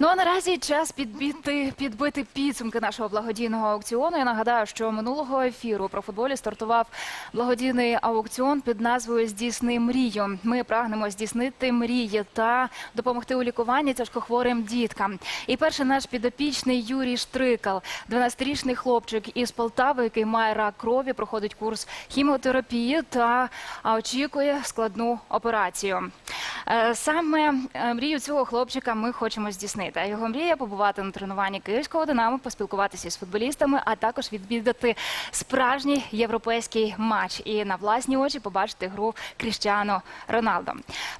Ну а наразі час підбити, підбити підсумки нашого благодійного аукціону. Я нагадаю, що минулого ефіру про футболі стартував благодійний аукціон під назвою Здійсни мрію. Ми прагнемо здійснити мрії та допомогти у лікуванні тяжкохворим діткам. І перший наш підопічний Юрій Штрикал, 12-річний хлопчик із Полтави, який має рак крові, проходить курс хіміотерапії та очікує складну операцію. Е, Саме е, мрію цього хлопчика ми хочемо здійснити. Його мрія побувати на тренуванні київського динамо, поспілкуватися з футболістами, а також відвідати справжній європейський матч і на власні очі побачити гру Кріштіану Роналдо.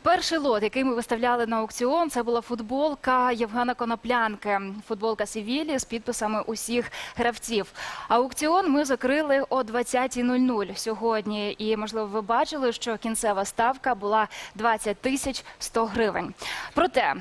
Перший лот, який ми виставляли на аукціон, це була футболка Євгена Коноплянки, футболка Севілі з підписами усіх гравців. Аукціон ми закрили о 20.00 сьогодні. І можливо, ви бачили, що кінцева ставка була 20 тисяч 100 гривень. Проте.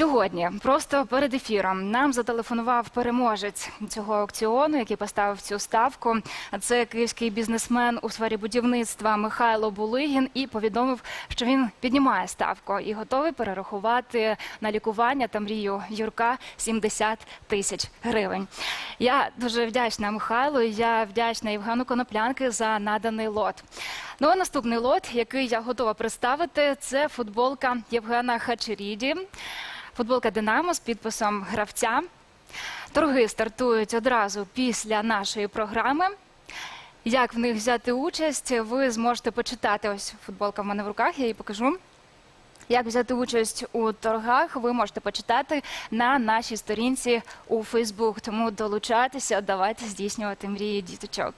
Сьогодні, просто перед ефіром, нам зателефонував переможець цього аукціону, який поставив цю ставку. Це київський бізнесмен у сфері будівництва Михайло Булигін і повідомив, що він піднімає ставку і готовий перерахувати на лікування та мрію Юрка 70 тисяч гривень. Я дуже вдячна Михайлу. Я вдячна Євгену Коноплянки за наданий лот. Ну а наступний лот, який я готова представити, це футболка Євгена Хачеріді. Футболка Динамо з підписом гравця. Торги стартують одразу після нашої програми. Як в них взяти участь, ви зможете почитати. Ось футболка в мене в руках, я її покажу. Як взяти участь у торгах, ви можете почитати на нашій сторінці у Фейсбук. Тому долучайтеся, давайте здійснювати мрії діточок.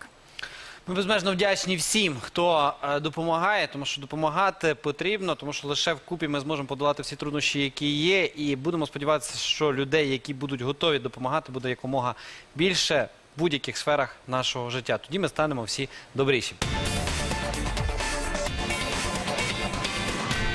Ми безмежно вдячні всім, хто е, допомагає, тому що допомагати потрібно, тому що лише вкупі ми зможемо подолати всі труднощі, які є, і будемо сподіватися, що людей, які будуть готові допомагати, буде якомога більше в будь-яких сферах нашого життя. Тоді ми станемо всі добріші.